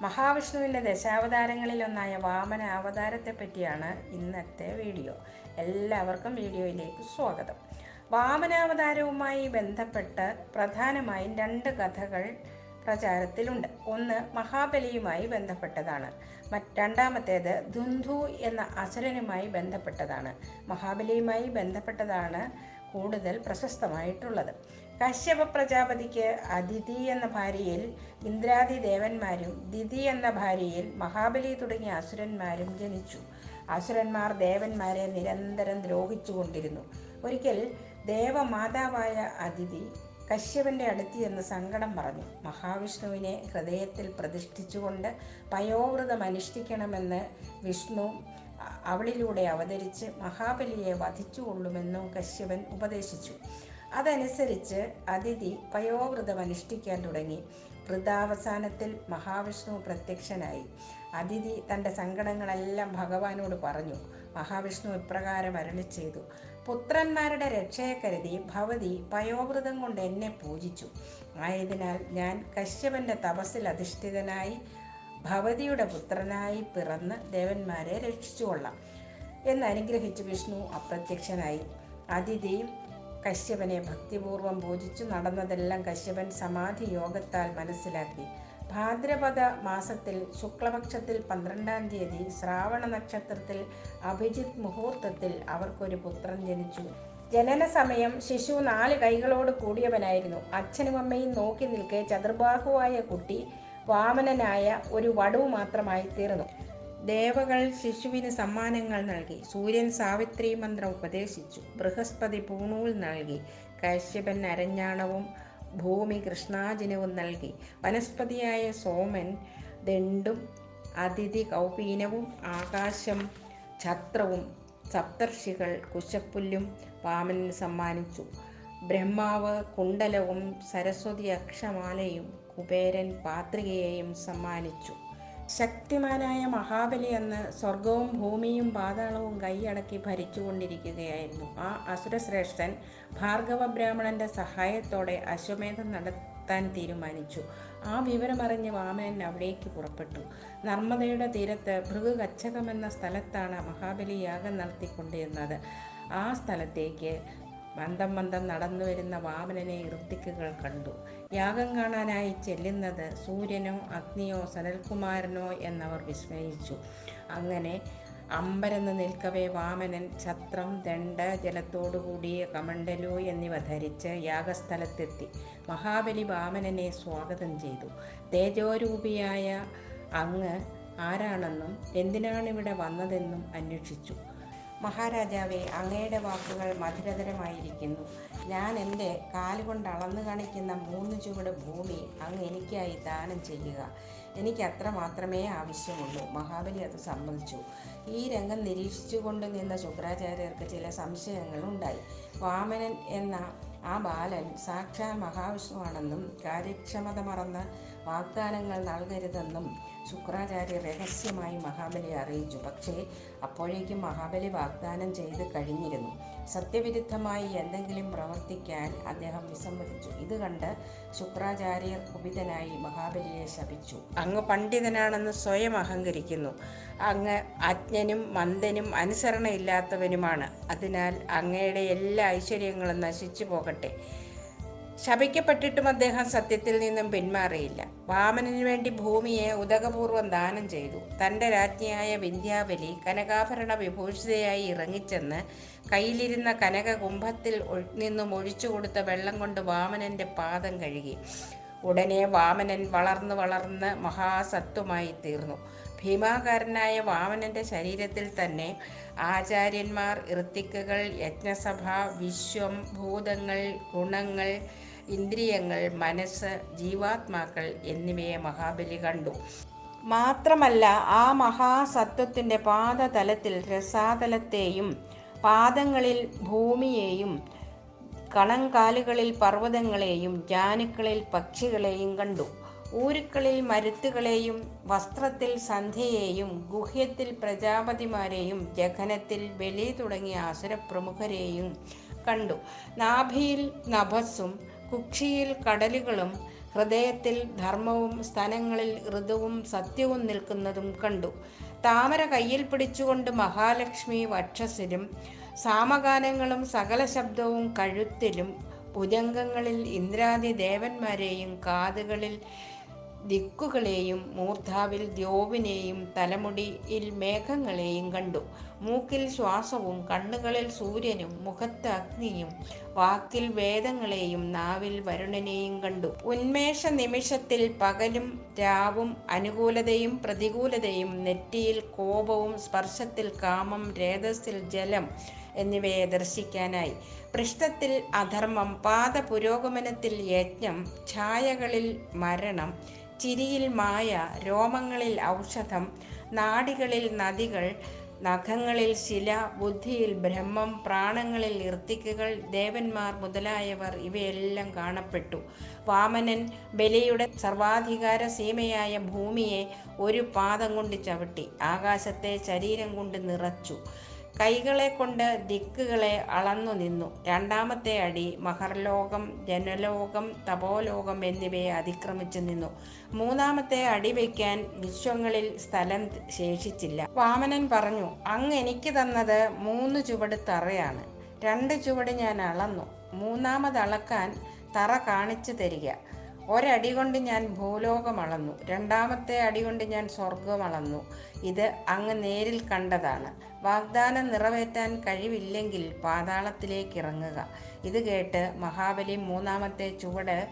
മഹാവിഷ്ണുവിന്റെ ദശാവതാരങ്ങളിലൊന്നായ വാമന അവതാരത്തെ പറ്റിയാണ് ഇന്നത്തെ വീഡിയോ. എല്ലാവർക്കും വീഡിയോയിലേക്ക് സ്വാഗതം. വാമനാവതാരവുമായി ബന്ധപ്പെട്ട് പ്രധാനമായും രണ്ട് കഥകൾ പ്രചാരത്തിലുണ്ട്. ഒന്ന് മഹാബലിയുമായി ബന്ധപ്പെട്ടതാണ്. രണ്ടാമത്തേത് ദുന്ധു എന്ന അസുരനുമായി ബന്ധപ്പെട്ടതാണ്. മഹാബലിയുമായി ബന്ധപ്പെട്ടതാണ് കൂടുതൽ പ്രശസ്തമായിട്ടുള്ളത്. കശ്യപ പ്രജാപതിക്ക് അതിഥി എന്ന ഭാര്യയിൽ ഇന്ദ്രാദി ദേവന്മാരും ദിതി എന്ന ഭാര്യയിൽ മഹാബലി തുടങ്ങിയ അസുരന്മാരും ജനിച്ചു. അസുരന്മാർ ദേവന്മാരെ നിരന്തരം ദ്രോഹിച്ചുകൊണ്ടിരുന്നു ഒരിക്കൽ ദേവമാതാവായ അതിഥി കശ്യപന്റെ അടുത്ത് എന്ന് സങ്കടം പറഞ്ഞു. മഹാവിഷ്ണുവിനെ ഹൃദയത്തിൽ പ്രതിഷ്ഠിച്ചുകൊണ്ട് പയോവ്രതം അനുഷ്ഠിക്കണമെന്ന് വിഷ്ണു അവളിലൂടെ അവതരിച്ച് മഹാബലിയെ വധിച്ചുകൊള്ളുമെന്നും കശ്യപൻ ഉപദേശിച്ചു. അതനുസരിച്ച് അതിഥി പയോവ്രതം അനുഷ്ഠിക്കാൻ തുടങ്ങി. വൃതാവസാനത്തിൽ മഹാവിഷ്ണു പ്രത്യക്ഷനായി. അതിഥി തന്റെ സങ്കടങ്ങളെല്ലാം ഭഗവാനോട് പറഞ്ഞു. മഹാവിഷ്ണു ഇപ്രകാരം അരളി ചെയ്തു പുത്രന്മാരുടെ രക്ഷയെ കരുതി ഭവതി പയോവ്രതം കൊണ്ട് എന്നെ പൂജിച്ചു. ആയതിനാൽ ഞാൻ കശ്യപന്റെ തപസ്സിൽ അധിഷ്ഠിതനായി ഭവതിയുടെ പുത്രനായി പിറന്ന് ദേവന്മാരെ രക്ഷിച്ചുകൊള്ളാം. എന്ന് അനുഗ്രഹിച്ച് വിഷ്ണു അപ്രത്യക്ഷനായി. അതിഥി കശ്യപനെ ഭക്തിപൂർവം പൂജിച്ചു നടന്നതെല്ലാം കശ്യപൻ സമാധി യോഗത്താൽ മനസ്സിലാക്കി. ഭാദ്രപദ മാസത്തിൽ ശുക്ലപക്ഷത്തിൽ പന്ത്രണ്ടാം തീയതി ശ്രാവണ നക്ഷത്രത്തിൽ അഭിജിത് മുഹൂർത്തത്തിൽ അവർക്കൊരു പുത്രൻ ജനിച്ചു. ജനന സമയം ശിശു നാല് കൈകളോട് കൂടിയവനായിരുന്നു. അച്ഛനും അമ്മയും നോക്കി നിൽക്കെ ചതുർബാഹുവായ കുട്ടി വാമനനായ ഒരു വടു മാത്രമായി തീർന്നു. ദേവകൾ ശിശുവിന് സമ്മാനങ്ങൾ നൽകി. സൂര്യൻ സാവിത്രി മന്ത്രം ഉപദേശിച്ചു. ബൃഹസ്പതി പൂണൂൽ നൽകി. കശ്യപൻ അരഞ്ഞാണവും ഭൂമി കൃഷ്ണാജിനവും നൽകി. വനസ്പതിയായ സോമൻ ദണ്ടും അതിഥി കൗപീനവും ആകാശം ഛത്രവും സപ്തർഷികൾ കുശപ്പുല്ലും വാമനന് സമ്മാനിച്ചു. ബ്രഹ്മാവ് കുണ്ടലവും സരസ്വതി അക്ഷമാലയും കുബേരൻ പാത്രികയെയും സമ്മാനിച്ചു. ശക്തിമാനായ മഹാബലി അന്ന് സ്വർഗവും ഭൂമിയും പാതാളവും കൈയടക്കി ഭരിച്ചുകൊണ്ടിരിക്കുകയായിരുന്നു. ആ അസുരശ്രേഷ്ഠൻ ഭാർഗവ ബ്രാഹ്മണന്റെ സഹായത്തോടെ അശ്വമേധം നടത്താൻ തീരുമാനിച്ചു. ആ വിവരമറിഞ്ഞ് വാമനൻ അവിടേക്ക് പുറപ്പെട്ടു. നർമ്മദയുടെ തീരത്ത് ഭൃഗുകച്ചകം എന്ന സ്ഥലത്താണ് മഹാബലി യാഗം നടത്തിക്കൊണ്ടിരുന്നത്. ആ സ്ഥലത്തേക്ക് മന്ദം മന്ദം നടന്നു വരുന്ന വാമനനെ ഋത്തിക്കുകൾ കണ്ടു. യാഗം കാണാനായി ചെല്ലുന്നത് സൂര്യനോ അഗ്നിയോ സനൽകുമാരനോ എന്നവർ വിസ്മയിച്ചു. അങ്ങനെ അമ്പരന്ന് നിൽക്കവേ വാമനൻ ഛത്രം ദണ്ഡ ജലത്തോടുകൂടിയ കമണ്ടലു എന്നിവ ധരിച്ച് യാഗസ്ഥലത്തെത്തി. മഹാബലി വാമനനെ സ്വാഗതം ചെയ്തു. തേജോരൂപിയായ അങ്ങ് ആരാണെന്നും എന്തിനാണിവിടെ വന്നതെന്നും അന്വേഷിച്ചു. മഹാരാജാവെ അങ്ങയുടെ വാക്കുകൾ മധുരതരമായിരിക്കുന്നു. ഞാൻ എന്റെ കാലുകൊണ്ട് അളന്നു കാണിക്കുന്ന മൂന്ന് ചുവട് ഭൂമി അങ്ങ് എനിക്കായി ദാനം ചെയ്യുക. എനിക്ക് അത്ര മാത്രമേ ആവശ്യമുള്ളൂ. മഹാബലി അത് സമ്മതിച്ചു. ഈ രംഗം നിരീക്ഷിച്ചുകൊണ്ട് നിന്ന ശുക്രാചാര്യർക്ക് ചില സംശയങ്ങളുണ്ടായി. വാമനൻ എന്ന ആ ബാലൻ സാക്ഷാൽ മഹാവിഷ്ണുവാണെന്നും കാര്യക്ഷമത മറന്ന് വാഗ്ദാനങ്ങൾ നൽകരുതെന്നും ശുക്രാചാര്യർ രഹസ്യമായി മഹാബലിയെ അറിയിച്ചു. പക്ഷേ അപ്പോഴേക്കും മഹാബലി വാഗ്ദാനം ചെയ്ത് കഴിഞ്ഞിരുന്നു. സത്യവിരുദ്ധമായി എന്തെങ്കിലും പ്രവർത്തിക്കാൻ അദ്ദേഹം വിസമ്മതിച്ചു. ഇത് കണ്ട് ശുക്രാചാര്യർ കുപിതനായി മഹാബലിയെ ശപിച്ചു. അങ്ങ് പണ്ഡിതനാണെന്ന് സ്വയം അഹങ്കരിക്കുന്നു. അങ്ങ് അജ്ഞനും മന്ദനും അനുസരണയില്ലാത്തവനുമാണ്. അതിനാൽ അങ്ങയുടെ എല്ലാ ഐശ്വര്യങ്ങളും നശിച്ചു പോകട്ടെ. ശപിക്കപ്പെട്ടിട്ടും അദ്ദേഹം സത്യത്തിൽ നിന്നും പിന്മാറിയില്ല. വാമനന് വേണ്ടി ഭൂമിയെ ഉദകപൂർവം ദാനം ചെയ്തു. തന്റെ രാജ്ഞിയായ വിന്ധ്യാബലി കനകാഭരണ വിഭൂഷിതയായി ഇറങ്ങിച്ചെന്ന് കയ്യിലിരുന്ന കനക കുംഭത്തിൽ നിന്നും ഒഴിച്ചു കൊടുത്ത വെള്ളം കൊണ്ട് വാമനന്റെ പാദം കഴുകി. ഉടനെ വാമനൻ വളർന്നു വളർന്ന് മഹാസത്വമായി തീർന്നു. ഭീമാകാരനായ വാമനന്റെ ശരീരത്തിൽ തന്നെ ആചാര്യന്മാർ ഋത്തിക്കുകൾ യജ്ഞസഭ വിശ്വം ഭൂതങ്ങൾ ഗുണങ്ങൾ ഇന്ദ്രിയങ്ങൾ മനസ്സ് ജീവാത്മാക്കൾ എന്നിവയെ മഹാബലി കണ്ടു. മാത്രമല്ല ആ മഹാസത്വത്തിന്റെ പാദതലത്തിൽ രസാതലത്തെയും പാദങ്ങളിൽ ഭൂമിയെയും കണങ്കാലുകളിൽ പർവതങ്ങളെയും ജാനുക്കളിൽ പക്ഷികളെയും കണ്ടു. ഊരുക്കളിൽ മരുത്തുകളെയും വസ്ത്രത്തിൽ സന്ധ്യയെയും ഗുഹ്യത്തിൽ പ്രജാപതിമാരെയും ജഘനത്തിൽ ബലി തുടങ്ങിയ അസുരപ്രമുഖരെയും കണ്ടു. നാഭിയിൽ നഭസ്സും കുക്ഷിയിൽ കടലുകളും ഹൃദയത്തിൽ ധർമ്മവും സ്ഥലങ്ങളിൽ ഋതുവും സത്യവും നിൽക്കുന്നതും കണ്ടു. താമര കയ്യിൽ പിടിച്ചുകൊണ്ട് മഹാലക്ഷ്മി വക്ഷസിലും സാമഗാനങ്ങളും സകല ശബ്ദവും കഴുത്തിലും ഭുജംഗങ്ങളിൽ ഇന്ദ്രാദി ദേവന്മാരെയും കാതുകളിൽ ദിക്കുകളെയും മൂർധാവിൽ ദ്യോവിനെയും തലമുടിയിൽ മേഘങ്ങളെയും കണ്ടു. മൂക്കിൽ ശ്വാസവും കണ്ണുകളിൽ സൂര്യനും മുഖത്ത് അഗ്നിയും വാക്കിൽ വേദങ്ങളെയും നാവിൽ വരുണനെയും കണ്ടു. ഉന്മേഷ നിമിഷത്തിൽ പകലും രാവും അനുകൂലതയും പ്രതികൂലതയും നെറ്റിയിൽ കോപവും സ്പർശത്തിൽ കാമം രേതസ്സിൽ ജലം എന്നിവയെ ദർശിക്കാനായി. പൃഷ്ഠത്തിൽ അധർമ്മം പാദ പുരോഗമനത്തിൽ യജ്ഞം ഛായകളിൽ മരണം ചിരിയിൽ മായ രോമങ്ങളിൽ ഔഷധം നാടികളിൽ നദികൾ നഖങ്ങളിൽ ശില ബുദ്ധിയിൽ ബ്രഹ്മം പ്രാണങ്ങളിൽ ഇർത്തിക്കുകൾ ദേവന്മാർ മുതലായവർ ഇവയെല്ലാം കാണപ്പെട്ടു. വാമനൻ ബലിയുടെ സർവാധികാര സീമയായ ഭൂമിയെ ഒരു പാദം കൊണ്ട് ചവിട്ടി ആകാശത്തെ ശരീരം കൊണ്ട് നിറച്ചു. കൈകളെ കൊണ്ട് ദിക്കുകളെ അളന്നു നിന്നു. രണ്ടാമത്തെ അടി മഹർലോകം ജനലോകം തപോലോകം എന്നിവയെ അതിക്രമിച്ചു നിന്നു. മൂന്നാമത്തെ അടി വയ്ക്കാൻ വിശ്വങ്ങളിൽ സ്ഥലം ശേഷിച്ചില്ല. വാമനൻ പറഞ്ഞു അങ്ങ് എനിക്ക് തന്നത് മൂന്ന് ചുവട് തറയാണ്. രണ്ട് ചുവട് ഞാൻ അളന്നു. മൂന്നാമത് അളക്കാൻ തറ കാണിച്ചു തരിക. ഒരടി കൊണ്ട് ഞാൻ ഭൂലോകം അളന്നു. രണ്ടാമത്തെ അടി കൊണ്ട് ഞാൻ സ്വർഗം അളന്നു. ഇത് അങ്ങ് നേരിൽ കണ്ടതാണ്. വാഗ്ദാനം നിറവേറ്റാൻ കഴിവില്ലെങ്കിൽ പാതാളത്തിലേക്ക് ഇറങ്ങുക. ഇത് കേട്ട് മഹാബലി മൂന്നാമത്തെ ചുവട്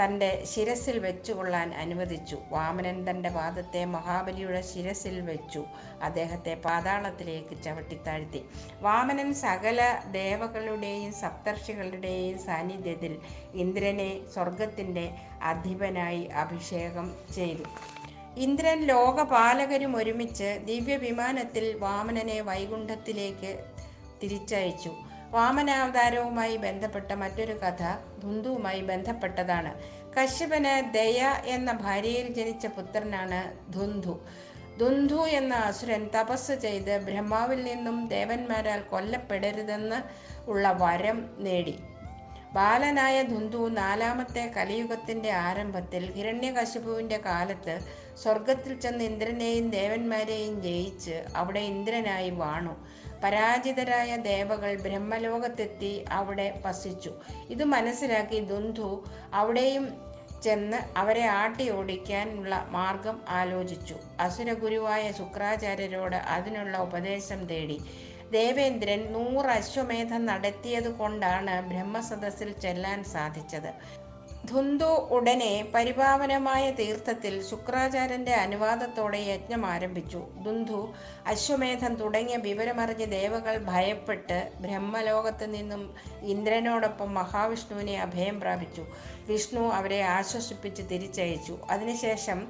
തന്റെ ശിരസിൽ വെച്ചുകൊള്ളാൻ അനുവദിച്ചു. വാമനൻ തന്റെ പാദത്തെ മഹാബലിയുടെ ശിരസിൽ വെച്ചു. അദ്ദേഹത്തെ പാതാളത്തിലേക്ക് ചവിട്ടിത്താഴ്ത്തി വാമനൻ സകല ദേവകളുടെയും സപ്തർഷികളുടെയും സാന്നിധ്യത്തിൽ ഇന്ദ്രനെ സ്വർഗത്തിന്റെ അധിപനായി അഭിഷേകം ചെയ്തു. ഇന്ദ്രൻ ലോകപാലകരും ഒരുമിച്ച് ദിവ്യവിമാനത്തിൽ വാമനനെ വൈകുണ്ഠത്തിലേക്ക് തിരിച്ചയച്ചു. വാമനാവതാരവുമായി ബന്ധപ്പെട്ട മറ്റൊരു കഥ ധുന്തുവുമായി ബന്ധപ്പെട്ടതാണ്. കശ്യപന് ദയ എന്ന ഭാര്യയിൽ ജനിച്ച പുത്രനാണ് ധുന്തു ധുന്ധു എന്ന അസുരൻ തപസ് ചെയ്ത് ബ്രഹ്മാവിൽ നിന്നും ദേവന്മാരാൽ കൊല്ലപ്പെടരുതെന്ന് ഉള്ള വരം നേടി. ബാലനായ ധുന്തു നാലാമത്തെ കലിയുഗത്തിന്റെ ആരംഭത്തിൽ ഹിരണ്യകശിപുവിന്റെ കാലത്ത് സ്വർഗത്തിൽ ചെന്ന് ഇന്ദ്രനെയും ദേവന്മാരെയും ജയിച്ച് അവിടെ ഇന്ദ്രനായി വാണു. പരാജിതരായ ദേവകൾ ബ്രഹ്മലോകത്തെത്തി അവിടെ വസിച്ചു. ഇത് മനസ്സിലാക്കി ദുന്ധു അവിടെയും ചെന്ന് അവരെ ആട്ടി ഓടിക്കാനുള്ള മാർഗം ആലോചിച്ചു. അസുരഗുരുവായ ശുക്രാചാര്യരോട് അതിനുള്ള ഉപദേശം തേടി. ദേവേന്ദ്രൻ നൂറ് അശ്വമേധം നടത്തിയത് കൊണ്ടാണ് ബ്രഹ്മസദസ്സിൽ ചെല്ലാൻ സാധിച്ചത്. ധുന്തു ഉടനെ പരിപാവനമായ തീർത്ഥത്തിൽ ശുക്രാചാര്യന്റെ അനുവാദത്തോടെ യജ്ഞം ആരംഭിച്ചു. ധുന്ധു അശ്വമേധം തുടങ്ങിയ വിവരമറിഞ്ഞ് ദേവകൾ ഭയപ്പെട്ട് ബ്രഹ്മലോകത്ത് നിന്നും ഇന്ദ്രനോടൊപ്പം മഹാവിഷ്ണുവിനെ അഭയം പ്രാപിച്ചു. വിഷ്ണു അവരെ ആശ്വസിപ്പിച്ച് തിരിച്ചയച്ചു. അതിനുശേഷം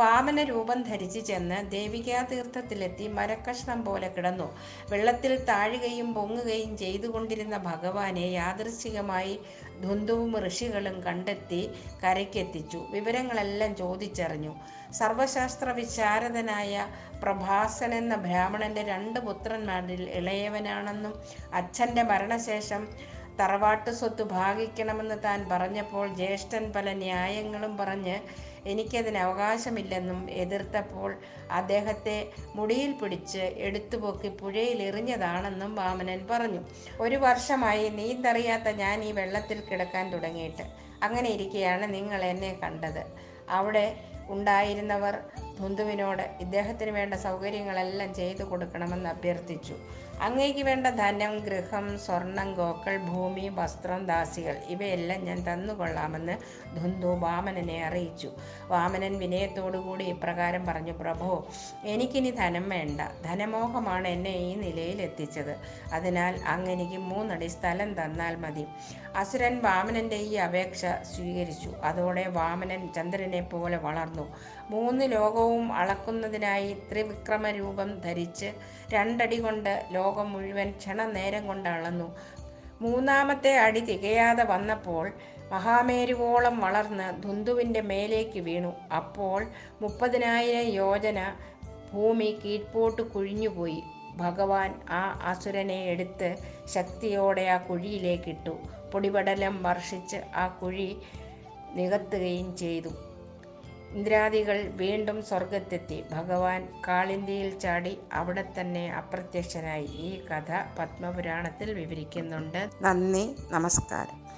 വാമന രൂപം ധരിച്ചു ചെന്ന് ദേവികാതീർത്ഥത്തിലെത്തി മരക്കഷ്ണം പോലെ കിടന്നു. വെള്ളത്തിൽ താഴുകയും പൊങ്ങുകയും ചെയ്തുകൊണ്ടിരുന്ന ഭഗവാനെ യാദൃശ്ചികമായി ധുന്തുവും ഋഷികളും കണ്ടെത്തി കരയ്ക്കെത്തിച്ചു. വിവരങ്ങളെല്ലാം ചോദിച്ചറിഞ്ഞു. സർവശാസ്ത്ര വിശാരദനായ പ്രഭാസൻ എന്ന ബ്രാഹ്മണന്റെ രണ്ട് പുത്രന്മാരിൽ ഇളയവനാണെന്നും അച്ഛന്റെ മരണശേഷം തറവാട്ട് സ്വത്ത് ഭാഗിക്കണമെന്ന് താൻ പറഞ്ഞപ്പോൾ ജ്യേഷ്ഠൻ പല ന്യായങ്ങളും പറഞ്ഞ് എനിക്കതിന് അവകാശമില്ലെന്നും എതിർത്തപ്പോൾ അദ്ദേഹത്തെ മുടിയിൽ പിടിച്ച് എടുത്തുപൊക്കി പുഴയിൽ എറിഞ്ഞതാണെന്നും വാമനൻ പറഞ്ഞു. ഒരു വർഷമായി നീന്തറിയാത്ത ഞാൻ ഈ വെള്ളത്തിൽ കിടക്കാൻ തുടങ്ങിയിട്ട്. അങ്ങനെ ഇരിക്കെയാണ് നിങ്ങൾ എന്നെ കണ്ടത്. അവിടെ ഉണ്ടായിരുന്നവർ ധുന്തുവിനോട് ഇദ്ദേഹത്തിന് വേണ്ട സൗകര്യങ്ങളെല്ലാം ചെയ്തു കൊടുക്കണമെന്ന് അഭ്യർത്ഥിച്ചു. അങ്ങേക്ക് വേണ്ട ധനം ഗൃഹം സ്വർണം ഗോക്കൾ ഭൂമി വസ്ത്രം ദാസികൾ ഇവയെല്ലാം ഞാൻ തന്നുകൊള്ളാമെന്ന് ധുന്തു വാമനനെ അറിയിച്ചു. വാമനൻ വിനയത്തോടുകൂടി ഇപ്രകാരം പറഞ്ഞു പ്രഭോ എനിക്കിനി ധനം വേണ്ട. ധനമോഹമാണ് എന്നെ ഈ നിലയിൽ എത്തിച്ചത് അതിനാൽ അങ്ങനെനിക്ക് മൂന്നടി സ്ഥലം തന്നാൽ മതി. അസുരൻ വാമനന്റെ ഈ അപേക്ഷ സ്വീകരിച്ചു. അതോടെ വാമനൻ ചന്ദ്രനെ പോലെ വളർന്നു. മൂന്ന് ലോകവും അളക്കുന്നതിനായി ത്രിവിക്രമ രൂപം ധരിച്ച് രണ്ടടി കൊണ്ട് ലോകം മുഴുവൻ ക്ഷണനേരം കൊണ്ട് അളന്നു. മൂന്നാമത്തെ അടി തികയാതെ വന്നപ്പോൾ മഹാമേരുവോളം വളർന്ന് ധുന്തുവിന്റെ മേലേക്ക് വീണു. അപ്പോൾ മുപ്പതിനായിരം യോജന ഭൂമി കീഴ്പോട്ട് കുഴിഞ്ഞുപോയി. ഭഗവാൻ ആ അസുരനെ എടുത്ത് ശക്തിയോടെ ആ കുഴിയിലേക്കിട്ടു. പൊടിപടലം വർഷിച്ച് ആ കുഴി നികത്തുകയും ചെയ്തു. ഇന്ദ്രാദികൾ വീണ്ടും സ്വർഗത്തെത്തി ഭഗവാൻ കാളിന്തിയിൽ ചാടി അവിടെ തന്നെ അപ്രത്യക്ഷനായി. ഈ കഥ പത്മപുരാണത്തിൽ വിവരിക്കുന്നുണ്ട്. നന്ദി നമസ്കാരം.